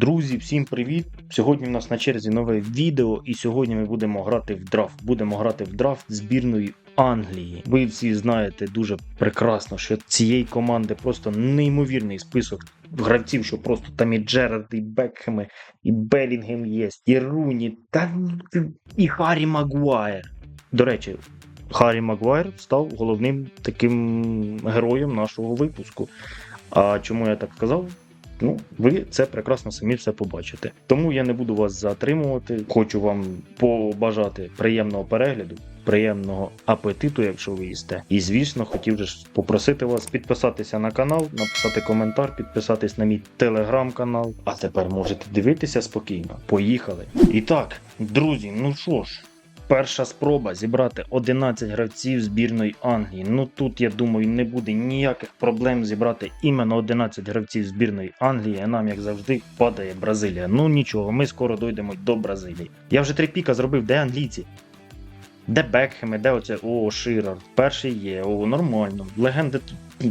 Друзі, всім привіт! Сьогодні в нас на черзі нове відео, і сьогодні ми будемо грати в драфт. Будемо грати в драфт збірної Англії. Ви всі знаєте дуже прекрасно, що цієї команди просто неймовірний список гравців, що просто там і Джерард, і Бекхеми, і Белінгем є, і Руні, та і Харрі Магуайр. До речі, Харрі Магуайр став головним таким героєм нашого випуску. А чому я так сказав? Ну, ви це прекрасно самі все побачите. Тому я не буду вас затримувати. Хочу вам побажати приємного перегляду, приємного апетиту, якщо ви їсте. І звісно, хотів же попросити вас підписатися на канал, написати коментар, підписатись на мій телеграм-канал. А тепер можете дивитися спокійно. Поїхали. І так, друзі, ну що ж. Перша спроба зібрати 11 гравців збірної Англії. Ну тут, я думаю, не буде ніяких проблем зібрати іменно 11 гравців збірної Англії. А нам, як завжди, падає Бразилія. Ну нічого, ми скоро дійдемо до Бразилії. Я вже три піка зробив, де англійці? Де Бекхеми, де оце? О, Ширар. Перший є, о, нормально. Легенди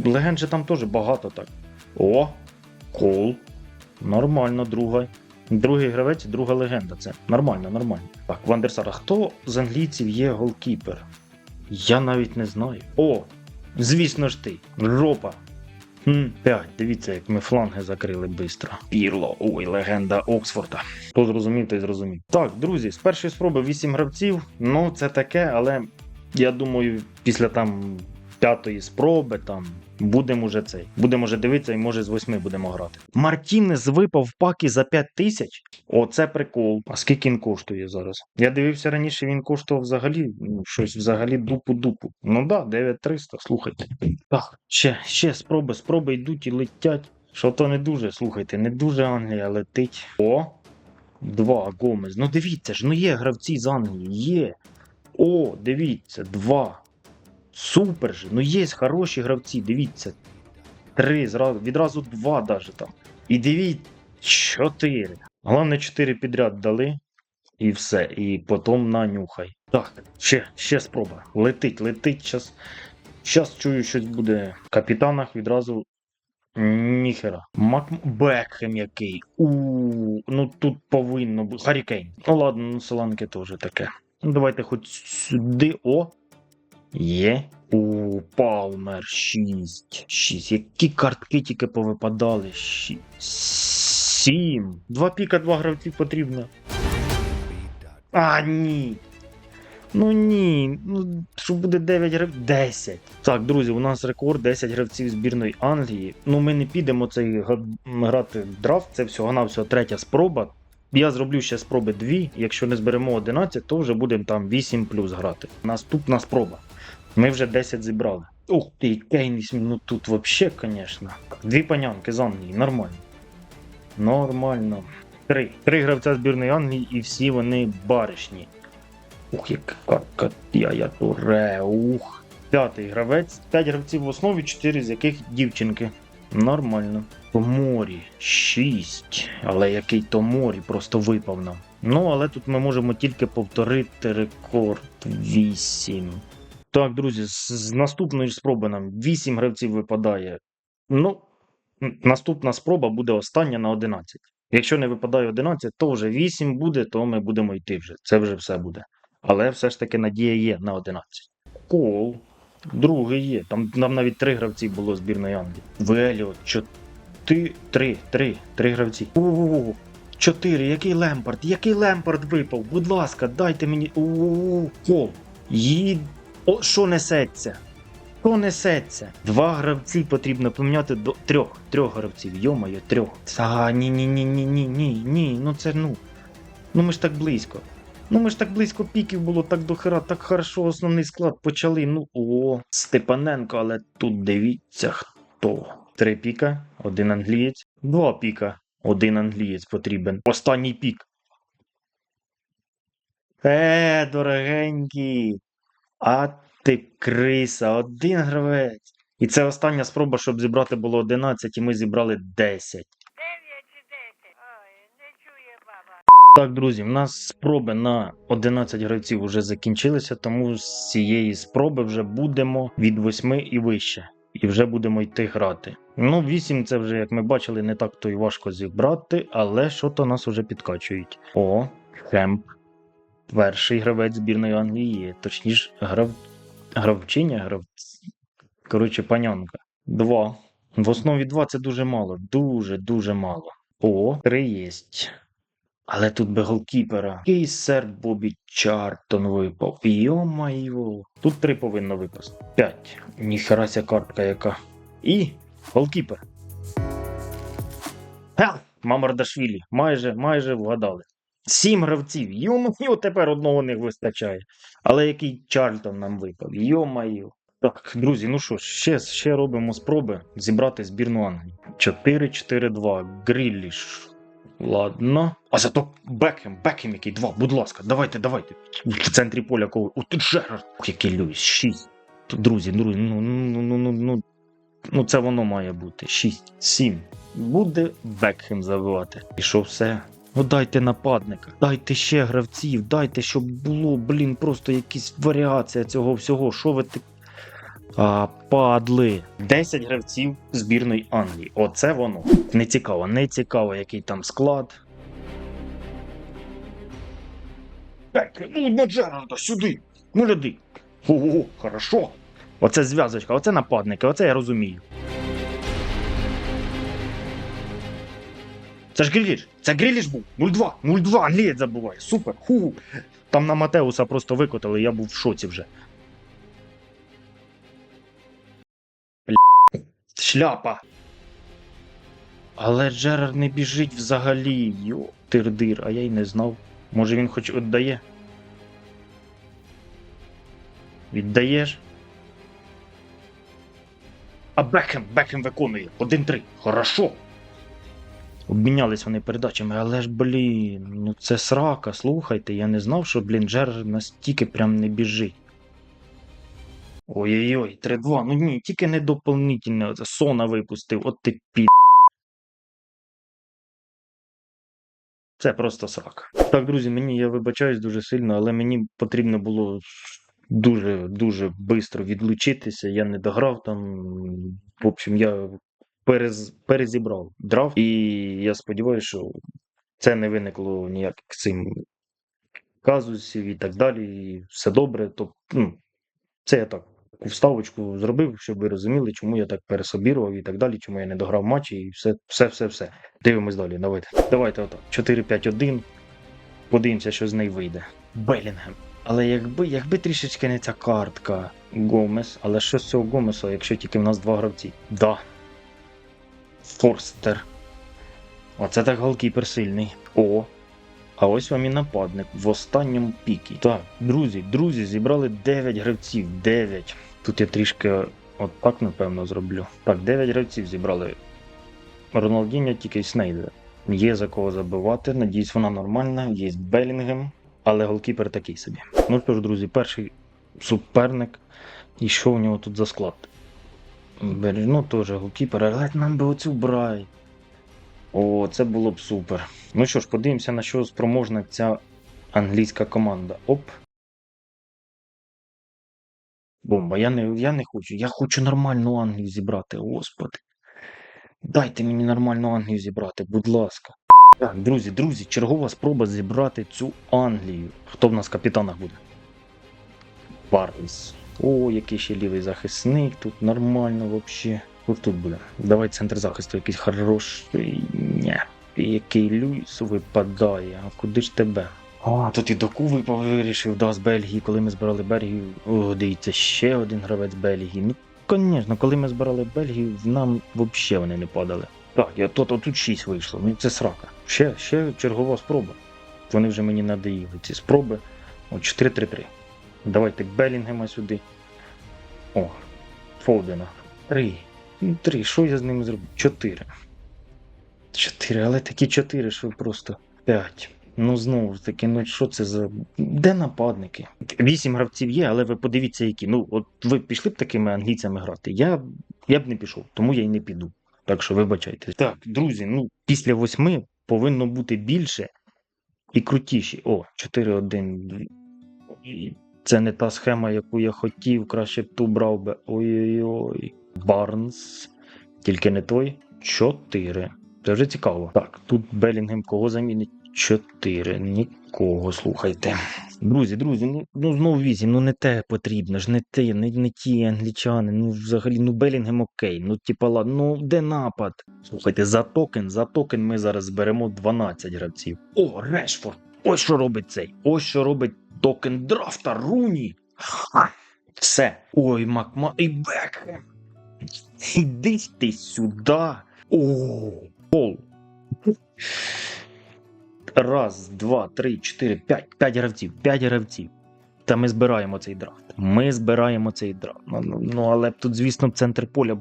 легенд же там теж багато так. О, Кол. Нормально, друга. Другий гравець, друга легенда. Це нормально, нормально. Так, Вандерсар, а хто з англійців є голкіпер? Я навіть не знаю. О! Звісно ж ти, Ропа. Хм, П'ять, дивіться, як ми фланги закрили швидко. Пірло, ой, легенда Оксфорда. Хто зрозумів, той зрозумів. Так, друзі, з першої спроби 8 гравців. Ну, це таке, але я думаю, після там п'ятої спроби там. Будемо вже цей. Будемо вже дивитися і може з восьми будемо грати. Мартінес випав паки за 5 тисяч. Оце прикол. А скільки він коштує зараз? Я дивився раніше, він коштував взагалі ну, щось взагалі дупу-дупу. Ну да, 9300, слухайте. Так, ще, ще спроби, спроби йдуть і летять. Що то не дуже, слухайте, не дуже Англія летить. О! Два Гомес. Ну дивіться ж, ну є гравці з Англії, є. О, дивіться, два. Супер же. Ну є хороші гравці, дивіться. Три, відразу два даже там. І дивіться, чотири. Головне, чотири підряд дали. І все. І потім нанюхай. Так, ще, ще спроба. Летить, летить. Щас, щас чую, щось буде. В капітанах відразу. Ніхера. Бекхем який. У, ну тут повинно бути. Харікейн. Ну ладно, ну Соланки теж таке. Ну давайте хоч сюди. О, Є. У Палмер 6. 6. Які картки тільки повипадали? 6. 7. Два піка, два гравці потрібно. А, ні. Ну ні. Ну, що буде 9 гравців? 10. Так, друзі, у нас рекорд 10 гравців збірної Англії. Ну, ми не підемо цей грати драфт, це всього-навсього третя спроба. Я зроблю ще спроби 2. Якщо не зберемо 11, то вже будемо там 8 плюс грати. Наступна спроба. Ми вже 10 зібрали. Ух ти, Кейніс, ну тут вообще, конечно. Дві панянки з Англії, нормально. Нормально. Три. Три гравця збірної Англії і всі вони баришні. Ух, яка я туре, ух. П'ятий гравець. П'ять гравців в основі, чотири з яких дівчинки. Нормально. Томорі 6. Але який Томорі просто випав нам. Ну, але тут ми можемо тільки повторити рекорд 8. Так, друзі, з, наступної спроби нам 8 гравців випадає. Ну, наступна спроба буде остання на 11. Якщо не випадає 11, то вже 8 буде, то ми будемо йти вже. Це вже все буде. Але все ж таки надія є на 11. Кол. Другий є. Там, там навіть три гравці було збірної Англії. Веліот, 4, 3, 3, 3 гравці. У-у-у. Чотири, який Лемпард? Який Лемпард випав? Будь ласка, дайте мені. У-у-у. Кол. Їд. О, що несеться? Що несеться? Два гравці потрібно поміняти до трьох. Трьох гравців. Йомаю, трьох. А, ні, ні, ні, ні, ні, ні, ні. Ну це ну. Ну ми ж так близько. Ну ми ж так близько піків було, так до хера, так хорошо основний склад почали. Ну о, Степаненко, але тут дивіться хто. Три піка, один англієць, два піка, один англієць потрібен. Останній пік. Е, дорогенький. А ти криса, один гравець. І це остання спроба, щоб зібрати було 11, і ми зібрали 10. Дев'ять чи десять? Ой, не чує баба. Так, друзі, в нас спроби на 11 гравців вже закінчилися, тому з цієї спроби вже будемо від 8 і вище. І вже будемо йти грати. Ну, 8 це вже, як ми бачили, не так то й важко зібрати, але що то нас уже підкачують. О, Хемп. Перший гравець збірної Англії. Точніше, грав... гравчиня, грав... Коротше, панянка. Два. В основі два це дуже мало. Дуже, дуже мало. О, три єсть. Але тут би голкіпера. Який сер Бобі Чартон випав. Йо-майо. Тут три повинно випасти. П'ять. Ніхерася картка яка. І голкіпер. Ха! Мамардашвілі. Майже, майже вгадали. Сім гравців. Йо-майо, тепер одного не вистачає. Але який Чарльтон нам випав. Йо-майо. Так, друзі, ну що ще, ще робимо спроби зібрати збірну Англії. 4-4-2. Грілліш. Ладно. А зато Бекхем, Бекхем який два, будь ласка, давайте, давайте. В центрі поля кого. О, тут Джерард. Ох, який Люїс, шість. Друзі, друзі, ну, ну, ну, ну, ну, ну це воно має бути. Шість, сім. Буде Бекхем забивати. І що все? Ну дайте нападника, дайте ще гравців, дайте, щоб було, блін, просто якась варіація цього всього. Що ви ти. А, падли. 10 гравців збірної Англії. Оце воно. Не цікаво, не цікаво, який там склад. Так, ну на Джерарда, сюди. Ну ляди. Ого, хорошо. Оце зв'язочка, оце нападники, оце я розумію. Це ж Гріліш, це Гріліш був. 0-2, 0-2, англієць забуває. Супер. Ху. Там на Матеуса просто викотали, я був в шоці вже. Шляпа. Але Джерард не біжить взагалі. Йо, тирдир, а я й не знав. Може він хоч віддає? Віддаєш? А Бекхем, Бекхем виконує. 1-3. Хорошо. Обмінялись вони передачами, але ж, блін, ну це срака, слухайте, я не знав, що, блін, Джерард настільки прям не біжить. Ой-ой-ой, 3-2. Ну ні, тільки не доповнительне. Сона випустив, от ти пі. Це просто срак. Так, друзі, мені я вибачаюсь дуже сильно, але мені потрібно було дуже дуже швидко відлучитися. Я не дограв там. В общем, я перез, перезібрав драфт, і я сподіваюся, що це не виникло ніяких цим казусів і так далі. І все добре. Тобто, ну, це я так вставочку зробив, щоб ви розуміли, чому я так пересобірував і так далі, чому я не дограв матчі і все, все, все, все. Дивимось далі. Давайте. Давайте отак. 4-5-1. Подивимося, що з неї вийде. Белінгем. Але якби, якби трішечки не ця картка Гомес, але що з цього Гомеса, якщо тільки в нас два гравці? Да. Форстер. Оце так голкіпер сильний. О, а ось вам і нападник в останньому пікі. Так, друзі, друзі, зібрали 9 гравців. 9. Тут я трішки отак, напевно, зроблю. Так, 9 гравців зібрали. Роналдіньо тільки Снейдер. Є за кого забивати. Надіюсь, вона нормальна. Є Белінгем, але голкіпер такий собі. Ну що ж, друзі, перший суперник. І що у нього тут за склад? Бер- Ну, теж голкіпер, але нам би оцю брай. О, це було б супер. Ну що ж, подивимося, на що спроможна ця англійська команда. Оп. Бомба. Я не, я не хочу. Я хочу нормальну Англію зібрати, господи. Дайте мені нормальну Англію зібрати, будь ласка. Так, друзі, друзі, чергова спроба зібрати цю Англію. Хто в нас в капітанах буде? Барнс. О, який ще лівий захисник, тут нормально взагалі. Хто тут буде? Давай центр захисту якийсь хороший. Ні. Який Люїс випадає, а куди ж тебе? А, тут і доку випав, вирішив, да, з Бельгії, коли ми збирали Бельгію. О, дивіться, ще один гравець Бельгії. Ну, звісно, коли ми збирали Бельгію, нам взагалі вони не падали. Так, я то тут 6 вийшло. Ну це срака. Ще, ще чергова спроба. Вони вже мені надоїли ці спроби. О, 4-3-3. Давайте Белінгема сюди. О, Фолдена. Три. Ну, Три. Що я з ними зроблю? Чотири. Чотири, але такі чотири, що просто п'ять. Ну знову ж таки, ну що це за. Де нападники? Вісім гравців є, але ви подивіться, які. Ну, от ви пішли б такими англійцями грати. Я, я б не пішов, тому я й не піду. Так що вибачайте. Так, друзі, ну після восьми повинно бути більше і крутіші. О, 4-1. Це не та схема, яку я хотів. Краще б ту брав би. Ой-ой-ой. Барнс. Тільки не той. Чотири. Це вже цікаво. Так, тут Белінгем кого замінить? Чотири. Нікого, слухайте. Друзі, друзі, ну, ну знову вісім, ну не те потрібно ж, не те, не, не ті англічани. Ну взагалі, ну Белінгем окей. Ну, типа, ладно, ну де напад? Слухайте, за токен, за токен ми зараз зберемо 12 гравців. О, Решфорд! Ось що робить цей. Ось що робить токен драфта Руні. Ха! Все. Ой, Макма і Бекхем. Іди ти сюди. О, пол. Раз, два, три, чотири, п'ять. П'ять гравців. П'ять гравців. Та ми збираємо цей драфт. Ми збираємо цей драфт. Ну, ну, ну але тут, звісно, центр поля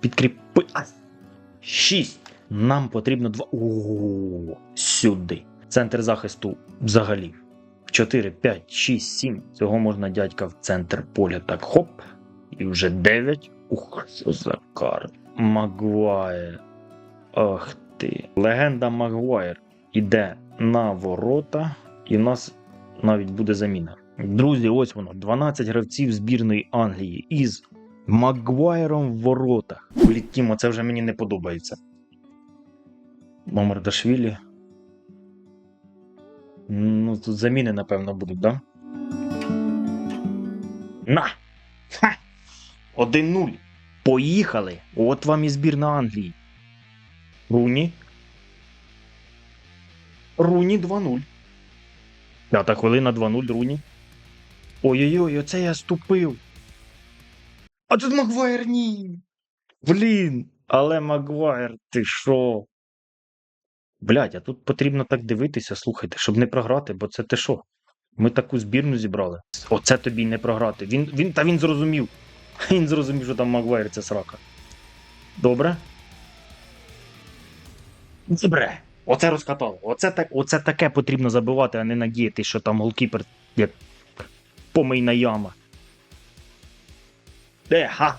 підкріпи. Шість. Нам потрібно два. О, сюди. Центр захисту взагалі. 4, 5, 6, 7. Цього можна дядька в центр поля. Так, хоп. І вже 9. Ух, що за карт. Магуайр. Ах ти. Легенда Магуайр іде на ворота, і в нас навіть буде заміна. Друзі, ось воно. 12 гравців збірної Англії із Магуайром в воротах. Блін, це вже мені не подобається. Мамардашвілі. Ну, тут заміни, напевно, будуть, да? На! Ха! 1-0. Поїхали! От вам і збірна Англії. Руні. Руні 2-0. П'ята хвилина 2-0 Руні. Ой-ой-ой, оце я ступив. А тут Магуайр ні. Блін. Але Магуайр, ти що? Блядь, а тут потрібно так дивитися, слухайте, щоб не програти, бо це ти що? Ми таку збірну зібрали. Оце тобі не програти. Він, він, та він зрозумів. Він зрозумів, що там Магуайр це срака. Добре? Добре. Оце розкатало. Оце, так, оце таке потрібно забивати, а не надіяти, що там голкіпер як помийна яма. Де, ха?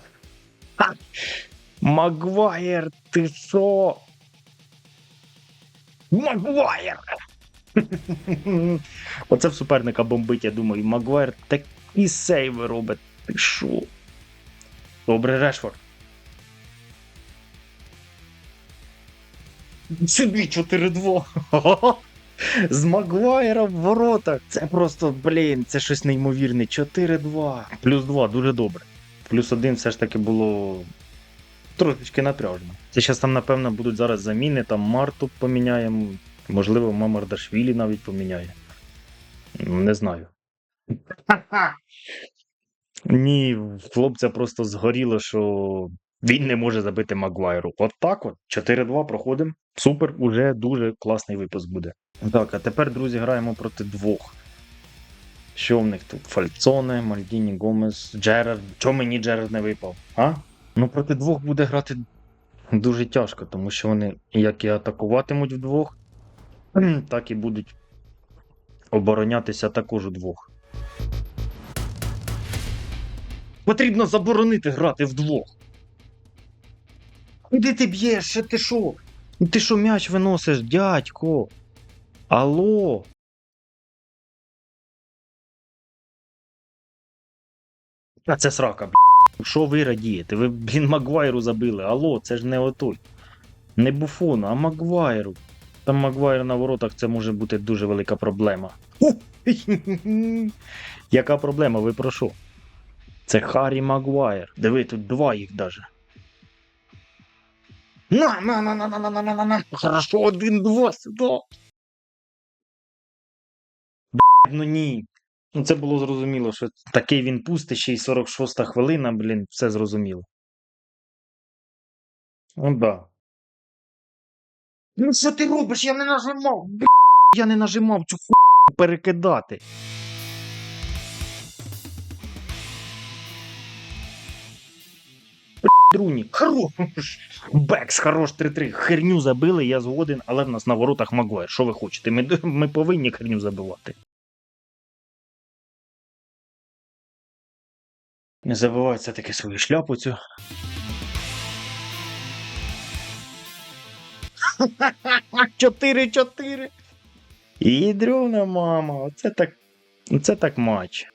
Ха! Магуайр, ти що? Магуайр! Оце в суперника бомбить, я думаю. Магуайр такі сейви робить. Ти що? Добре, Решфорд. Сюди 4-2. З Магуайром в воротах. Це просто, блін, це щось неймовірне. 4-2. Плюс 2, дуже добре. Плюс 1 все ж таки було трошечки напряжно. Це зараз там, напевно, будуть зараз заміни, там Марту поміняємо. Можливо, Мамардашвілі навіть поміняє. Не знаю. Ні, хлопця просто згоріло, що він не може забити Магуайру. От так от. 4-2 проходимо. Супер, уже дуже класний випуск буде. Так, а тепер, друзі, граємо проти двох. Що в них тут? Фальцоне, Мальдіні, Гомес, Джерард. Чому мені Джерард не випав? А? Ну, проти двох буде грати дуже тяжко, тому що вони як і атакуватимуть вдвох, так і будуть оборонятися також удвох. Потрібно заборонити грати вдвох. Куди ти б'єш? Ще ти що? Ну Ти що м'яч виносиш, дядько? Алло? А це срака, б***. Що ви радієте? Ви, блін, Магуайру забили. Алло, це ж не отой. Не Буфону, а Магуайру. Там Магуайр на воротах це може бути дуже велика проблема. Яка проблема? Ви про що? Це Харі Магуайр. Диви, тут два їх даже. На, на, на, на, на, на, на, на, на, на. Хорошо, один-два сюди. Блядь, ну ні. Ну це було зрозуміло, що такий він пустий, ще й 46 хвилина, блін, все зрозуміло. Ну да. Ну що ти робиш? Я не нажимав. Б**, я не нажимав цю ху перекидати. Друні, хорош. Бекс, хорош 3-3. Херню забили, я згоден, але в нас на воротах Магуайр. Що ви хочете? Ми, ми повинні херню забивати. Не забувай все-таки свою шляпу цю. Чотири-чотири. Ідрюна, мама, оце так. Оце так матч.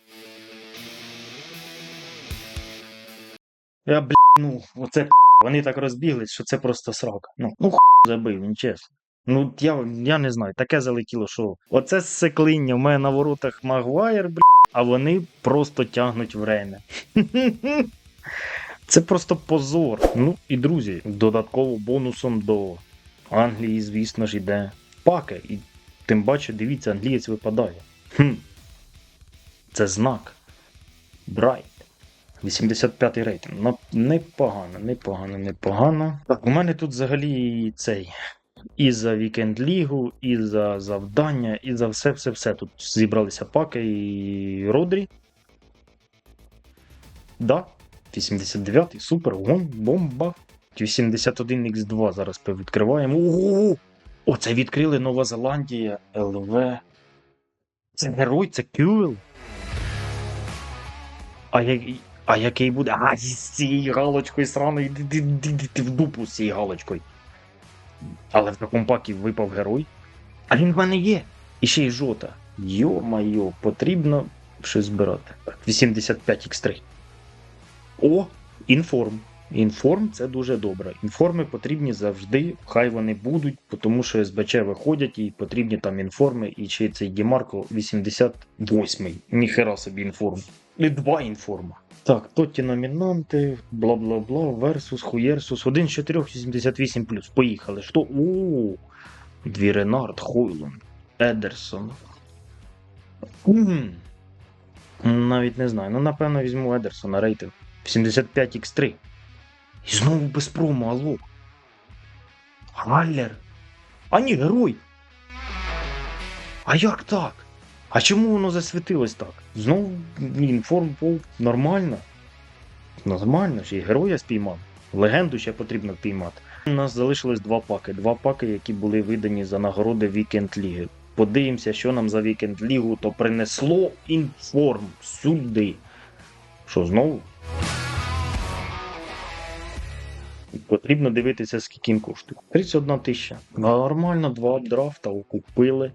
Я, бля, ну, оце Вони так розбіглись, що це просто срака. Ну, ну хуй забив, він чесно. Ну, я, я не знаю, таке залетіло, що оце сцеклиння в мене на воротах Магуайр, бля, а вони просто тягнуть время. Це просто позор. Ну і друзі, додатково бонусом до Англії, звісно ж, іде паке. І тим паче, дивіться, англієць випадає. Хм. Це знак. Брайт. 85-й рейтинг. Непогано, непогано, непогано. Так, у мене тут взагалі цей. І за вікенд лігу, і за завдання, і за все-все-все. Тут зібралися паки і Родрі. Да, 89-й, супер, гон, бомба. 81Х2 зараз відкриваємо. Ого! Оце відкрили Нова Зеландія, ЛВ. Це герой, це Кюл. А, я, а який буде? А, з цією галочкою іди ти в дупу з цією галочкою. Але в такому пакі випав герой. А він в мене є. І ще й жота. Йо-майо, потрібно щось збирати. 85Х3. О, інформ. Інформ це дуже добре. Інформи потрібні завжди, хай вони будуть, тому що СБЧ виходять і потрібні там інформи, і ще цей Дімарко 88-й. Ніхера собі інформ. Два інформа. Так, тоті номінанти, бла бла бла, версус, хуєрсус, 1 з 4, 88 Поїхали. Що? О, Дві Ренард, Хойлун, Едерсон. М. Навіть не знаю. Ну, напевно, візьму Едерсона рейтинг. 75Х3. І знову без промо, алло. Галлер. А ні, герой. А як так? А чому воно засвітилось так? Знову інформ пол нормально. Нормально, ще й героя спіймав. Легенду ще потрібно впіймати. У нас залишилось два паки. Два паки, які були видані за нагороди Вікенд Ліги. Подивимося, що нам за Вікенд Лігу то принесло інформ сюди. Що знову? Потрібно дивитися, скільки він коштує. 31 тисяча. Нормально, два драфта окупили.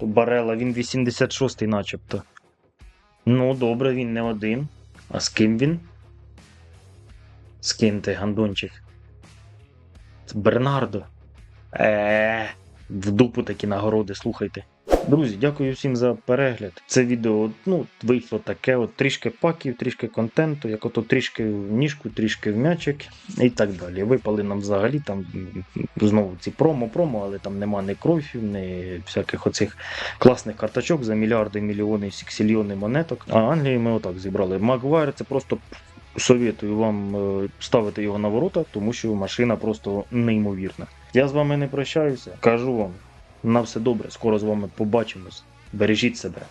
Барела, він 86-й начебто. Ну, добре, він не один. А з ким він? З ким ти, гандончик? Це Бернардо. Е, в дупу такі нагороди, слухайте. Друзі, дякую всім за перегляд. Це відео ну, вийшло таке: от трішки паків, трішки контенту, як ото трішки в ніжку, трішки в м'ячик і так далі. Випали нам взагалі там знову ці промо-промо, але там нема ні крофів, ні всяких оцих класних карточок за мільярди, мільйони, сіксільйони монеток. А Англії ми отак зібрали. Магуайр це просто. Советую вам е, ставити його на ворота, тому що машина просто неймовірна. Я з вами не прощаюся. Кажу вам, на все добре. Скоро з вами побачимось. Бережіть себе.